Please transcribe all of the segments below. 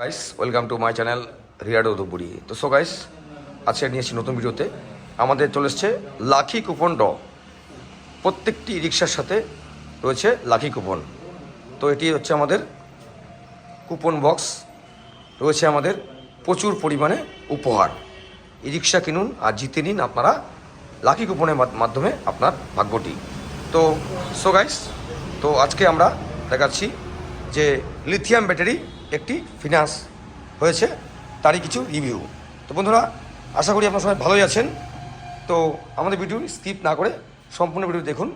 Guys welcome to my channel রিয়াডো ধুপুরি তো so guys আজকে নিয়ে এসেছি নতুন ভিডিওতে। আমাদের চলে এসছে লাখি কুপন ড প্রত্যেকটি রিক্সার সাথে রয়েছে লাখি কুপন। তো এটি হচ্ছে আমাদের কুপন বক্স রয়েছে আমাদের প্রচুর পরিমাণে উপহার। ই রিক্সা কিনুন আর জিতে নিন আপনারা লাকি কুপনের মাধ- মাধ্যমে আপনার ভাগ্যটি। তো সো গাইস তো আজকে আমরা দেখাচ্ছি যে লিথিয়াম ব্যাটারি একটি ফিনান্স হয়েছে, তারই কিছু রিভিউ তো বন্ধুরা, আশা করি আপনারা সবাই ভালোই আছেন। তো আমাদের ভিডিও স্কিপ না করে সম্পূর্ণ ভিডিও দেখুন।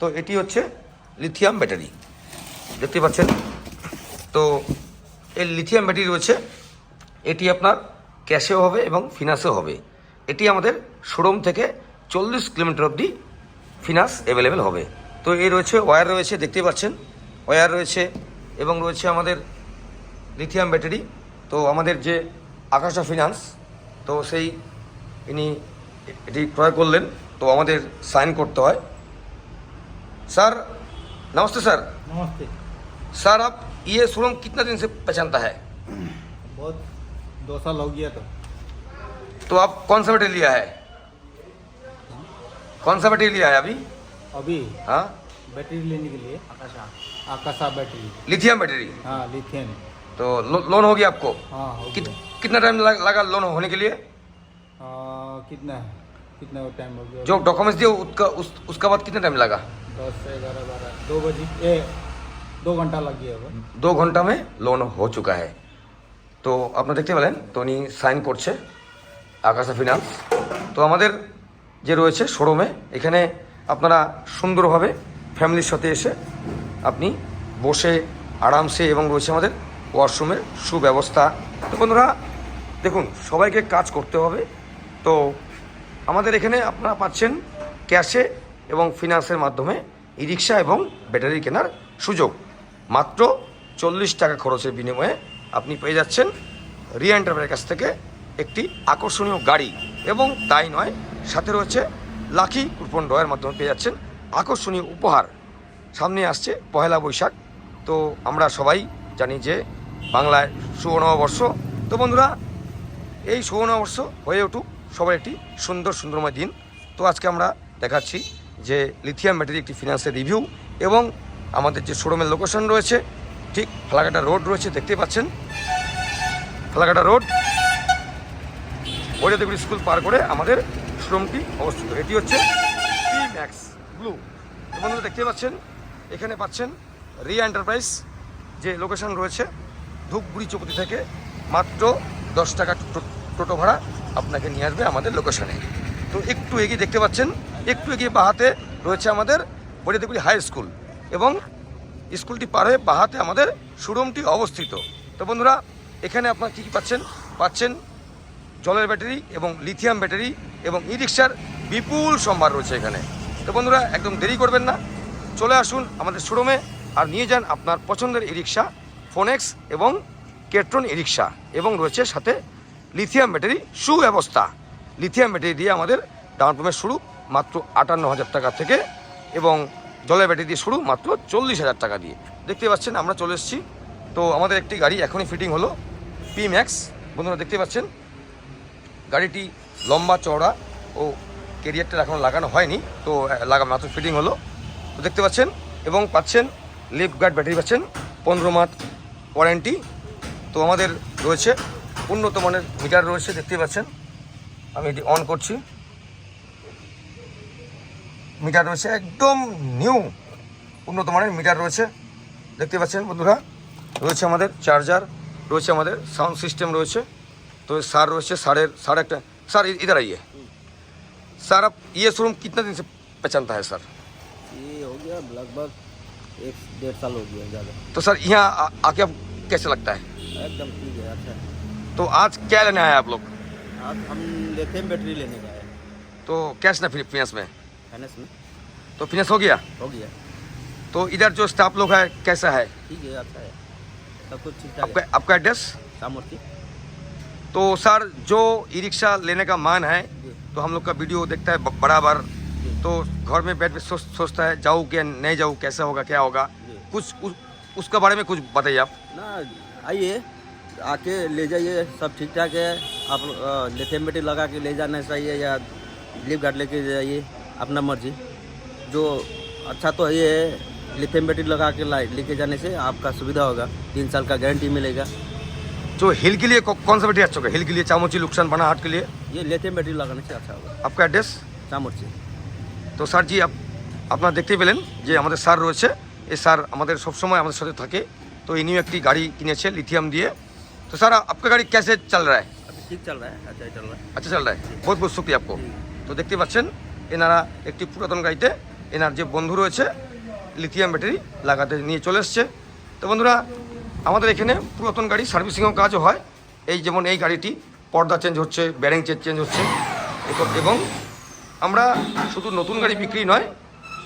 তো এটি হচ্ছে লিথিয়াম ব্যাটারি দেখতে পাচ্ছেন? তো এই লিথিয়াম ব্যাটারি রয়েছে। এটি আপনার ক্যাশেও হবে এবং ফিনান্সেও হবে। এটি আমাদের শোরুম থেকে চল্লিশ কিলোমিটার অবধি ফিনান্স অ্যাভেলেবেল হবে। তো এই রয়েছে ওয়্যার রয়েছে, দেখতে পাচ্ছেন? ওয়্যার রয়েছে এবং রয়েছে আমাদের লিথিয়াম ব্যাটারি তো আমাদের যে আকাশা ফিনান্স তো সেই ইনি এটি ক্রয় করলেন তো আমাদের সাইন করতে হয় স্যার नमस्ते सर नमस्ते सर आप ये शोरूम कितना दिन से पहचानता है बहुत दो साल हो गया तो तो आप कौन सा बैटरी लिया है कौन सा बैटरी लिया है अभी अभी हाँ बैटरी लेने के लिए आकाशा आकाशा बैटरी लिथियम बैटरी हाँ लिथियम तो लो, लोन हो गया आपको हाँ हो कित, गया कितना टाइम लग, लगा लोन होने के लिए आ, कितना है कितना टाइम हो गया जो डॉक्यूमेंट्स दिए उसका उस, उसका बाद कितना टाइम लगा दस से ग्यारह बारह दो बजे ए दो घंटा लग गया होगा দু ঘন্টা মে লোন হো চুকা হ্যায় তো আপনারা দেখতে পেলেন তো উনি সাইন করছে আকাশা ফিনান্স তো আমাদের যে রয়েছে শোরুমে এখানে আপনারা সুন্দরভাবে ফ্যামিলির সাথে এসে আপনি বসে আরামসে এবং রয়েছে আমাদের ওয়াশরুমের সুব্যবস্থা। তো বন্ধুরা, দেখুন, সবাইকে কাজ করতে হবে। তো আমাদের এখানে আপনারা পাচ্ছেন ক্যাশে এবং ফিনান্সের মাধ্যমে ই রিক্সা এবং ব্যাটারি কেনার সুযোগ। মাত্র চল্লিশ টাকা খরচের বিনিময়ে আপনি পেয়ে যাচ্ছেন রিয়া কাছ থেকে একটি আকর্ষণীয় গাড়ি এবং তাই নয়, সাথে রয়েছে লাকি কুপন ডয়ের মাধ্যমে পেয়ে যাচ্ছেন আকর্ষণীয় উপহার। সামনে আসছে পহেলা বৈশাখ। তো আমরা সবাই জানি যে বাংলায় সুবর্ণবর্ষ। তো বন্ধুরা, এই সুবর্ণবর্ষ হয়ে উঠুক সবার একটি সুন্দর সুন্দরময় দিন। তো আজকে আমরা দেখাচ্ছি যে লিথিয়াম ব্যাটারি একটি ফিনান্সের রিভিউ এবং আমাদের যে শোরুমের লোকেশন রয়েছে, ঠিক ফালাকাটা রোড রয়েছে, দেখতে পাচ্ছেন? ফালাকাটা রোড ওইটাতেগুলি স্কুল পার করে আমাদের শোরুমটি অবস্থিত। এটি হচ্ছে পি ম্যাক্স ব্লু বন্ধুরা, দেখতে পাচ্ছেন? এখানে পাচ্ছেন রি এন্টারপ্রাইজ যে লোকেশন রয়েছে ধূপগুড়ি চৌপতি থেকে মাত্র দশ টাকা টোটো ভাড়া আপনাকে নিয়ে আসবে আমাদের লোকেশনে। তো একটু এগিয়ে দেখতে পাচ্ছেন, একটু এগিয়ে বাহাতে রয়েছে আমাদের বড়িয়াদিগুড়ি হাই স্কুল এবং স্কুলটি পার হয়ে বাহাতে আমাদের শোরুমটি অবস্থিত। তো বন্ধুরা, এখানে আপনারা কী কী পাচ্ছেন? পাচ্ছেন জলের ব্যাটারি এবং লিথিয়াম ব্যাটারি এবং ই রিক্সার বিপুল সম্ভার রয়েছে এখানে। তো বন্ধুরা, একদম দেরি করবেন না। চলে আসুন আমাদের শোরুমে আর নিয়ে যান আপনার পছন্দের ই রিক্সা ফোনেক্স এবং কেট্রন রিক্সা এবং রয়েছে সাথে লিথিয়াম ব্যাটারি সুব্যবস্থা। লিথিয়াম ব্যাটারি দিয়ে আমাদের ডাউন পেমেন্ট শুরু মাত্র আটান্ন হাজার টাকা থেকে এবং জলের ব্যাটারি দিয়ে শুরু মাত্র চল্লিশ হাজার টাকা দিয়ে। দেখতে পাচ্ছেন আমরা চলে এসেছি। তো আমাদের একটি গাড়ি এখনই ফিটিং হলো পি ম্যাক্স বন্ধুরা, দেখতে পাচ্ছেন? গাড়িটি লম্বা, চওড়া ও কেরিয়ারটা এখনও লাগানো হয়নি, তো লাগা মাত্র ফিটিং হলো। তো দেখতে পাচ্ছেন এবং পাচ্ছেন লিফ গার্ড ব্যাটারি পাচ্ছেন। পনেরো মাস ওয়ারেন্টি তো আমাদের রয়েছে উন্নত মানের মিটার রয়েছে দেখতে পাচ্ছেন আমি এটি অন করছি মিটার রয়েছে একদম নিউ উন্নত মানের মিটার রয়েছে দেখতে পাচ্ছেন বন্ধুরা রয়েছে আমাদের চার্জার রয়েছে আমাদের সাউন্ড সিস্টেম রয়েছে तो सर रोचे साढ़े साढ़े एक सर इ- इधर आइए सर आप ये शोरूम कितना दिन से पहचानता है सर ये हो गया लगभग एक डेढ़ साल हो गया ज़्यादा। तो सर यहाँ आके अब कैसे लगता है? एकदम ठीक है अच्छा है। तो आज क्या लेने आए आप लोग? आज हम लेथियम बैटरी लेने का है। तो कैश ना फिनेंस में? फाइनेंस में। तो फिनेंस हो गया? हो गया। तो इधर जो स्टाफ लोग है कैसा है? ठीक है अच्छा है। सब कुछ ठीक आपका आपका एड्रेस सामूर्ति तो सर जो ई रिक्शा लेने का मान है तो हम लोग का वीडियो देखता है बराबर। तो घर में बैठ के सोच सोचता है जाऊँ क्या नहीं जाऊँ कैसा होगा क्या होगा? कुछ उस, उसका बारे में कुछ बताइए आप। ना आइए आके ले जाइए सब ठीक ठाक है। आप लिथियम बैटरी लगा के ले जाना चाहिए या लिप गार्ड लेके जाइए अपना मर्ज़ी। जो अच्छा तो ये है लिथियम बैटरी लगा के ला- लेके जाने से आपका सुविधा होगा तीन साल का गारंटी मिलेगा। जो हिल के लिए कौन सा बैटरी अच्छा होगा? हिल के लिए चामोची लुकसान बना हाट के लिए? ये लिथियम बैटरी लगाने से अच्छा होगा। आपका एड्रेस? चामुर्ची তো স্যারজি আপ- আপনারা দেখতেই পেলেন যে আমাদের স্যার রয়েছে এই স্যার আমাদের সবসময় আমাদের সাথে থাকে তো ইনিও একটি গাড়ি কিনেছে লিথিয়াম দিয়ে তো স্যার आपका গাড়ি कैसे चल रहा है अभी ठीक चल रहा है अच्छा ही चल रहा है আচ্ছা চল रहा है बहुत बहुत शुक्रिया आपको তো দেখতে পাচ্ছেন এনারা একটি পুরাতন গাড়িতে এনার যে বন্ধু রয়েছে লিথিয়াম ব্যাটারি লাগাতে নিয়ে চলে এসছে তো বন্ধুরা আমাদের এখানে পুরাতন গাড়ি সার্ভিসিংও কাজও হয় এই যেমন এই গাড়িটি পর্দা চেঞ্জ হচ্ছে ব্যারিং চেঞ্জ হচ্ছে এব- এবং আমরা শুধু নতুন গাড়ি বিক্রি নয়,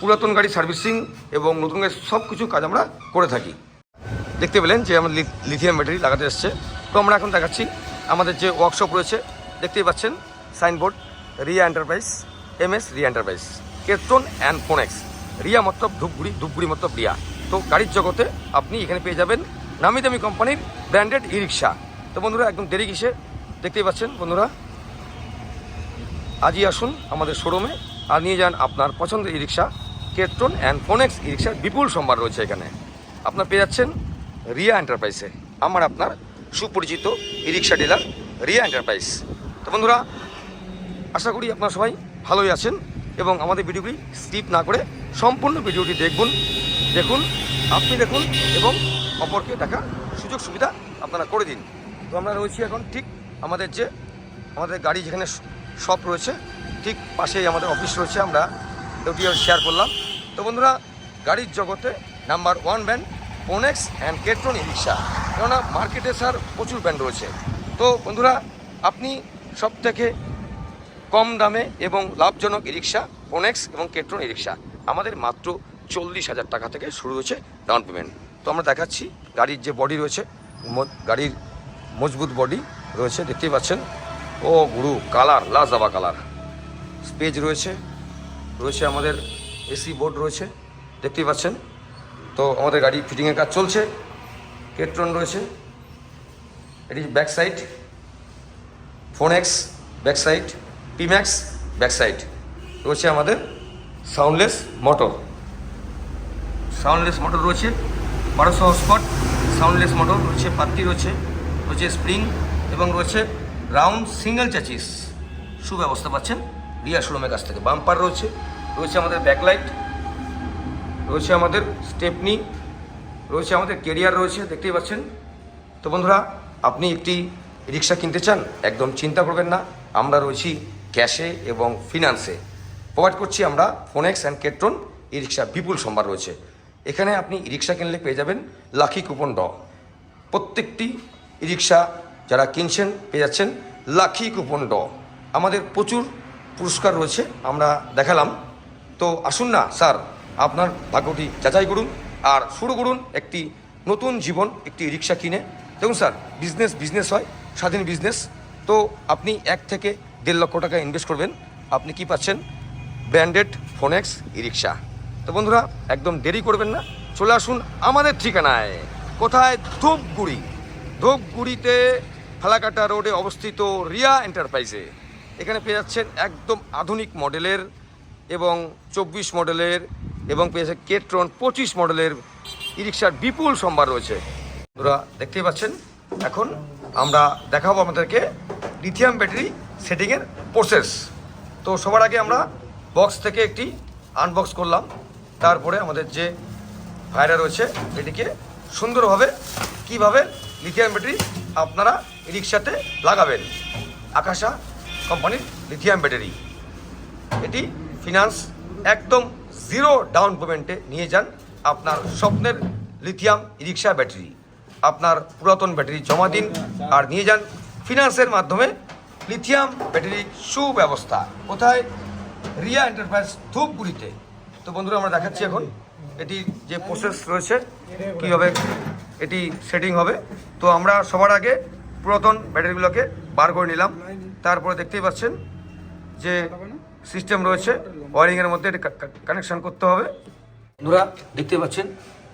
পুরাতন গাড়ি সার্ভিসিং এবং নতুন গাড়ি সব কিছু কাজ আমরা করে থাকি। দেখতে পেলেন যে আমাদের লি- লিথিয়াম ব্যাটারি লাগাতে এসছে। তো আমরা এখন দেখাচ্ছি আমাদের যে ওয়ার্কশপ রয়েছে, দেখতেই পাচ্ছেন signboard Riya enterprise M S Riya enterprise Ketron and Phonex Riya মতলব ধূপগুড়ি ধূপগুড়ি মতলব রিয়া। তো গাড়ির জগতে আপনি এখানে পেয়ে যাবেন নামি দামি কোম্পানির ব্র্যান্ডেড ই রিক্সা তো বন্ধুরা, একদম দেরি কিসে? দেখতেই পাচ্ছেন বন্ধুরা আজই আসুন আমাদের শোরুমে আর নিয়ে যান আপনার পছন্দের ই রিক্সা কেট্রন অ্যান্ড ফোনেক্স ই রিক্সার বিপুল সম্ভার রয়েছে এখানে। আপনার পেয়ে যাচ্ছেন রিয়া এন্টারপ্রাইজে। আমার আপনার সুপরিচিত e rickshaw dealer Riya enterprise. তো বন্ধুরা, আশা করি আপনারা সবাই ভালোই আছেন এবং আমাদের ভিডিওগুলি স্কিপ না করে সম্পূর্ণ ভিডিওটি দেখুন দেখুন, আপনি দেখুন এবং অপরকে দেখার সুযোগ সুবিধা আপনারা করে দিন। তো আমরা রয়েছি এখন ঠিক আমাদের যে, আমাদের গাড়ি যেখানে শপ রয়েছে। ঠিক পাশেই আমাদের অফিস রয়েছে, আমরা ওটিও শেয়ার করলাম। তো বন্ধুরা, গাড়ির জগতে number one brand Phonex and Ketron e rickshaw কেননা মার্কেটে স্যার প্রচুর ব্র্যান্ড রয়েছে। তো বন্ধুরা, আপনি সব থেকে কম দামে এবং লাভজনক ই রিক্সা ফোনেক্স এবং কেট্রন ই রিক্সা আমাদের মাত্র চল্লিশ হাজার টাকা থেকে শুরু হয়েছে ডাউন পেমেন্ট তো আমরা দেখাচ্ছি, গাড়ির যে বডি রয়েছে গাড়ির মজবুত বডি রয়েছে, দেখতেই পাচ্ছেন। ও গুরু, কালার লাজাবা কালার। স্পেজ রয়েছে রয়েছে আমাদের এসি বোর্ড রয়েছে, দেখতেই পাচ্ছেন? তো আমাদের গাড়ি ফিটিংয়ের কাজ চলছে, কেট্রন রয়েছে, এটি back side phone X, back side Pmax back side. রয়েছে আমাদের সাউন্ডলেস মোটর। সাউন্ডলেস মোটর রয়েছে, বারোশো স্পট সাউন্ডলেস মোটর রয়েছে পাত্তি রয়েছে রয়েছে স্প্রিং, এবং রয়েছে রাউন্ড সিঙ্গেল চ্যাচিস সুব্যবস্থা পাচ্ছেন। রিয়া শোরুমের কাছ থেকে বাম্পার রয়েছে। রয়েছে আমাদের ব্যাকলাইট। রয়েছে আমাদের স্টেপনি। রয়েছে আমাদের কেরিয়ার রয়েছে, দেখতেই পাচ্ছেন। তো বন্ধুরা, আপনি একটি রিক্সা কিনতে চান, একদম চিন্তা করবেন না। আমরা রয়েছি ক্যাশে এবং ফিনান্সে। প্রোভাইড করছি আমরা ফোনেক্স অ্যান্ড কেট্রন। ই রিক্সা বিপুল সম্ভার রয়েছে। এখানে আপনি রিক্সা কিনলে পেয়ে যাবেন লাকি কুপন ড। প্রত্যেকটি রিক্সা যারা কিনছেন, পেয়ে যাচ্ছেন লাকি কুপন ড। আমাদের প্রচুর পুরস্কার রয়েছে, আমরা দেখালাম। তো আসুন না, স্যার, আপনার ভাগ্যটি যাচাই করুন, আর শুরু করুন একটি নতুন জীবন, একটি রিক্সা কিনে। দেখুন স্যার বিজনেস বিজনেস হয়, স্বাধীন বিজনেস তো আপনি এক থেকে দেড় লক্ষ টাকা ইনভেস্ট করবেন, আপনি কি পাচ্ছেন? ব্র্যান্ডেড ফোনেক্স ই রিক্সা তো বন্ধুরা, একদম দেরি করবেন না, চলে আসুন আমাদের ঠিকানায়। কোথায়? ধূপগুড়ি। ধূপগুড়িতে ফালাকাটা রোডে অবস্থিত রিয়া এন্টারপ্রাইজে। এখানে পেয়ে যাচ্ছেন একদম আধুনিক মডেলের এবং চব্বিশ মডেলের এবং পেয়েছে কেট্রন পঁচিশ মডেলের ই রিক্সার বিপুল সম্ভার রয়েছে। ওরা দেখতেই পাচ্ছেন? এখন আমরা দেখাবো আমাদেরকে লিথিয়াম ব্যাটারি সেটিংয়ের প্রসেস তো সবার আগে আমরা বক্স থেকে একটি আনবক্স করলাম। তারপরে আমাদের যে ভাইরা রয়েছে, এটিকে সুন্দরভাবে, কীভাবে লিথিয়াম ব্যাটারি আপনারা রিক্সাতে লাগাবেন। আকাশা কোম্পানির লিথিয়াম ব্যাটারি। এটি ফিনান্স একদম জিরো ডাউন পেমেন্টে নিয়ে যান আপনার স্বপ্নের লিথিয়াম রিক্সা ব্যাটারি। আপনার পুরাতন ব্যাটারি জমা দিন আর নিয়ে যান ফিনান্সের মাধ্যমে লিথিয়াম ব্যাটারি সুব্যবস্থা। কোথায়? রিয়া এন্টারপ্রাইজ ধূপগুড়িতে। তো বন্ধুরা, আমরা দেখাচ্ছি এখন এটি যে প্রসেস রয়েছে কীভাবে এটি সেটিং হবে। তো আমরা সবার আগে পুরাতন ব্যাটারিগুলোকে বার করে নিলাম। তারপরে দেখতেই পাচ্ছেন যে সিস্টেম রয়েছে। ওয়ারিংয়ের মধ্যে এটা কানেকশন করতে হবে। বন্ধুরা দেখতে পাচ্ছেন,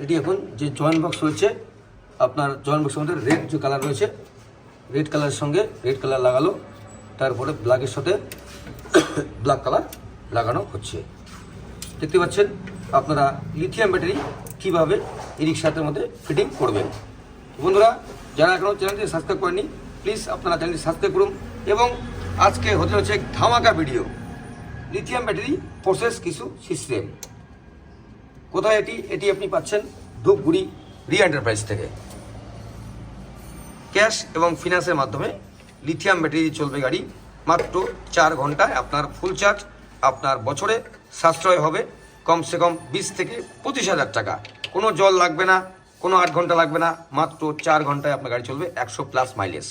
এটি এখন যে জয়েন্ট বক্স রয়েছে, আপনার জয়েন্ট বক্সের মধ্যে রেড যে কালার রয়েছে রেড কালারের সঙ্গে রেড কালার লাগালো। তারপরে ব্ল্যাকের সাথে ব্ল্যাক কালার লাগানো হচ্ছে। দেখতে পাচ্ছেন, আপনারা লিথিয়াম ব্যাটারি কীভাবে ই রিক্সাটার মধ্যে ফিটিং করবেন। বন্ধুরা যারা এখনও চ্যানেলটি সাবস্ক্রাইব করেনি প্লিজ আপনারা চ্যানেলটি সাবস্ক্রাইব করুন এবং আজকে হতে হচ্ছে ধামাকা ভিডিও লিথিয়াম ব্যাটারি প্রসেস কিছু সিস্টেম কোথায় এটি? এটি আপনি পাচ্ছেন ধূপগুড়ি রি এন্টারপ্রাইজ থেকে। ক্যাশ এবং ফিনান্সের মাধ্যমে লিথিয়াম ব্যাটারি চলবে গাড়ি মাত্র চার ঘন্টায়। আপনার ফুল চার্জ আপনার বছরে সাশ্রয় হবে কমসে কম বিশ থেকে পঁচিশ হাজার টাকা। কোনো জল লাগবে না কোনো আট ঘণ্টা লাগবে না, মাত্র চার ঘন্টায় আপনার গাড়ি চলবে একশো প্লাস মাইলেজ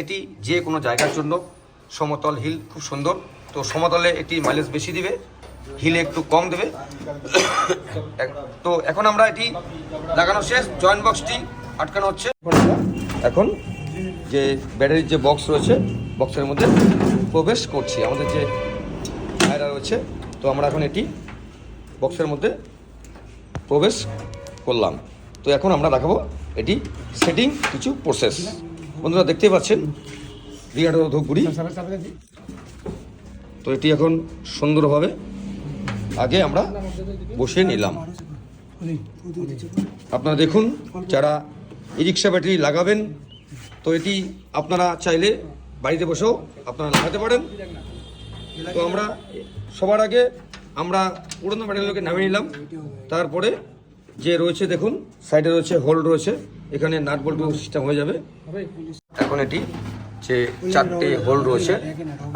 এটি যে কোনো জায়গার জন্য। সমতল হিল খুব সুন্দর। তো সমতলে এটি মাইলেজ বেশি দিবে হিলে একটু কম দেবে। তো এখন আমরা এটি লাগানো শেষ। জয়েন্ট বক্সটি আটকানো হচ্ছে। এখন যে ব্যাটারির যে বক্স রয়েছে বক্সের মধ্যে প্রবেশ করছি। আমাদের যে ভাইরা রয়েছে, তো আমরা এখন এটি বক্সের মধ্যে প্রবেশ করলাম। তো এখন আমরা দেখাবো এটি সেটিং কিছু প্রসেস বন্ধুরা দেখতেই পাচ্ছেন রিয়াটো ধূপগুড়ি। তো এটি এখন সুন্দরভাবে আগে আমরা বসিয়ে নিলাম। আপনারা দেখুন, যারা ই রিক্সা ব্যাটারি লাগাবেন, তো এটি আপনারা চাইলে বাড়িতে বসেও আপনারা লাগাতে পারেন। তো আমরা সবার আগে আমরা পুরোনো ব্যাটারিগুলোকে নামিয়ে নিলাম। তারপরে যে রয়েছে দেখুন সাইডে রয়েছে হোল্ড রয়েছে, এখানে নাট বল্টু সিস্টেম হয়ে যাবে। এখন এটি যে চারটে হোল্ড রয়েছে,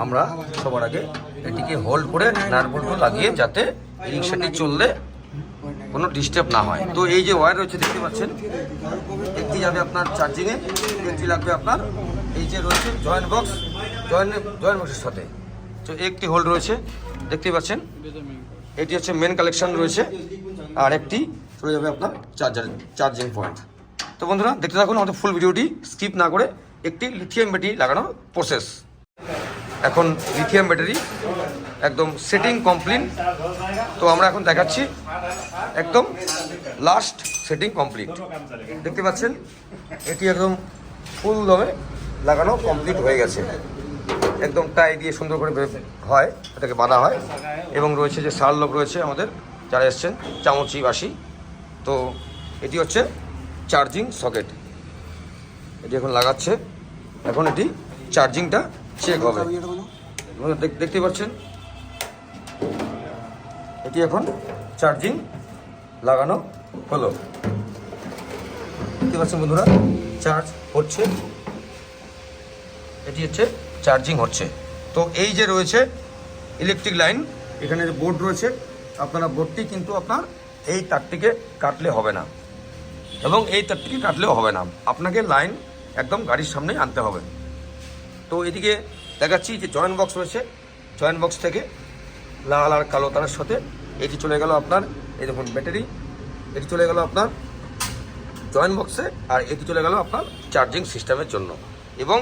আমরা সবার আগে এটিকে হোল্ড করে নাট বল্টু লাগিয়ে যাতে রিক্সাটি চললে কোনো ডিস্টার্ব না হয়। তো এই যে ওয়্যার রয়েছে, দেখতে পাচ্ছেন, একটি যাবে আপনার চার্জিংয়ে একটি লাগবে আপনার এই যে রয়েছে জয়েন্ট বক্স জয়েন্ট জয়েন্ট বক্সের সাথে। তো একটি হোল্ড রয়েছে, দেখতে পাচ্ছেন, এটি হচ্ছে মেন কালেকশন রয়েছে, আর একটি চলে যাবে আপনার চার্জার চার্জিং পয়েন্ট তো বন্ধুরা, দেখতে থাকুন আমাদের ফুল ভিডিওটি স্কিপ না করে একটি লিথিয়াম ব্যাটারি লাগানোর প্রসেস এখন লিথিয়াম ব্যাটারি একদম সেটিং কমপ্লিট তো আমরা এখন দেখাচ্ছি একদম লাস্ট সেটিং কমপ্লিট দেখতে পাচ্ছেন, এটি একদম ফুল দমে লাগানো কমপ্লিট হয়ে গেছে। একদম টাই দিয়ে সুন্দর করে হয়, এটাকে বাঁধা হয়। এবং রয়েছে যে সার লোক রয়েছে আমাদের, যারা এসছেন, চামচি বাসি। তো এটি হচ্ছে চার্জিং সকেট। এটি এখন লাগাচ্ছে। এখন এটি চার্জিংটা চেক হবে। দেখতে পাচ্ছেন? এটি এখন চার্জিং লাগানো হলো। দেখতে পাচ্ছেন বন্ধুরা চার্জ হচ্ছে। এটি হচ্ছে চার্জিং হচ্ছে। তো এই যে রয়েছে ইলেকট্রিক লাইন এখানে যে বোর্ড রয়েছে আপনারা বোর্ডটি কিন্তু আপনার এই তারটিকে কাটলে হবে না। এবং এই তারটিকে কাটলেও হবে না। আপনাকে লাইন একদম গাড়ির সামনেই আনতে হবে। তো এদিকে দেখাচ্ছি যে জয়েন্ট বক্স রয়েছে। জয়েন্ট বক্স থেকে লাল আর কালো তারের সাথে এটি চলে গেল আপনার, এই দেখুন ব্যাটারি, এটি চলে গেল আপনার জয়েন্ট বক্সে আর এটি চলে গেল আপনার চার্জিং সিস্টেমের জন্য। এবং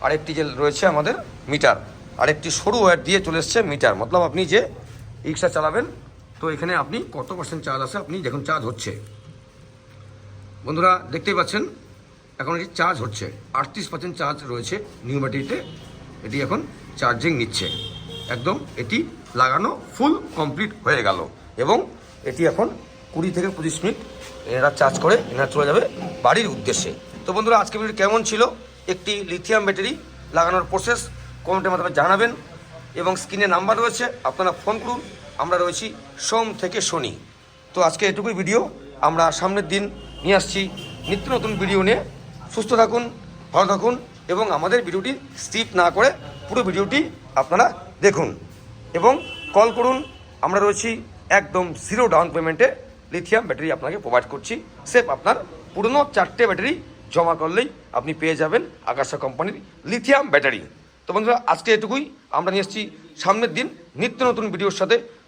আরেকটি যে রয়েছে আমাদের মিটার, আরেকটি সরু ওয়্যার দিয়ে চলে এসছে মিটার। মতলব আপনি যে রিক্সা চালাবেন তো এখানে আপনি কত পার্সেন্ট চার্জ আছে? আপনি দেখুন চার্জ হচ্ছে। বন্ধুরা, দেখতেই পাচ্ছেন, এখন এটি চার্জ হচ্ছে। আটত্রিশ পার্সেন্ট চার্জ রয়েছে নিউ ব্যাটারিতে এটি এখন চার্জিং নিচ্ছে। একদম, এটি লাগানো ফুল কমপ্লিট হয়ে গেল। এবং এটি এখন কুড়ি থেকে পঁচিশ মিনিট এনারা চার্জ করে, এনারা চলে যাবে বাড়ির উদ্দেশ্যে। তো বন্ধুরা আজকে ভিডিও কেমন ছিল? একটি লিথিয়াম ব্যাটারি লাগানোর প্রসেস কমেন্টের মাধ্যমে জানাবেন। এবং স্ক্রিনে নাম্বার রয়েছে, আপনারা ফোন করুন। আমরা রয়েছি সোম থেকে শনি। তো আজকে এটুকুই ভিডিও আমরা সামনের দিন নিয়ে আসছি। নিত্য নতুন ভিডিও নিয়ে। সুস্থ থাকুন, ভালো থাকুন এবং আমাদের ভিডিওটি স্কিপ না করে পুরো ভিডিওটি আপনারা দেখুন। এবং কল করুন। আমরা রয়েছি একদম জিরো ডাউন পেমেন্টে লিথিয়াম ব্যাটারি আপনাকে প্রোভাইড করছি। সেফ আপনার পুরনো চারটে ব্যাটারি জমা করলেই আপনি পেয়ে যাবেন আকাশা কোম্পানির লিথিয়াম ব্যাটারি তো বন্ধুরা, আজকে এটুকুই। আমরা নিয়ে এসেছি সামনের দিন নিত্য নতুন ভিডিওর সাথে।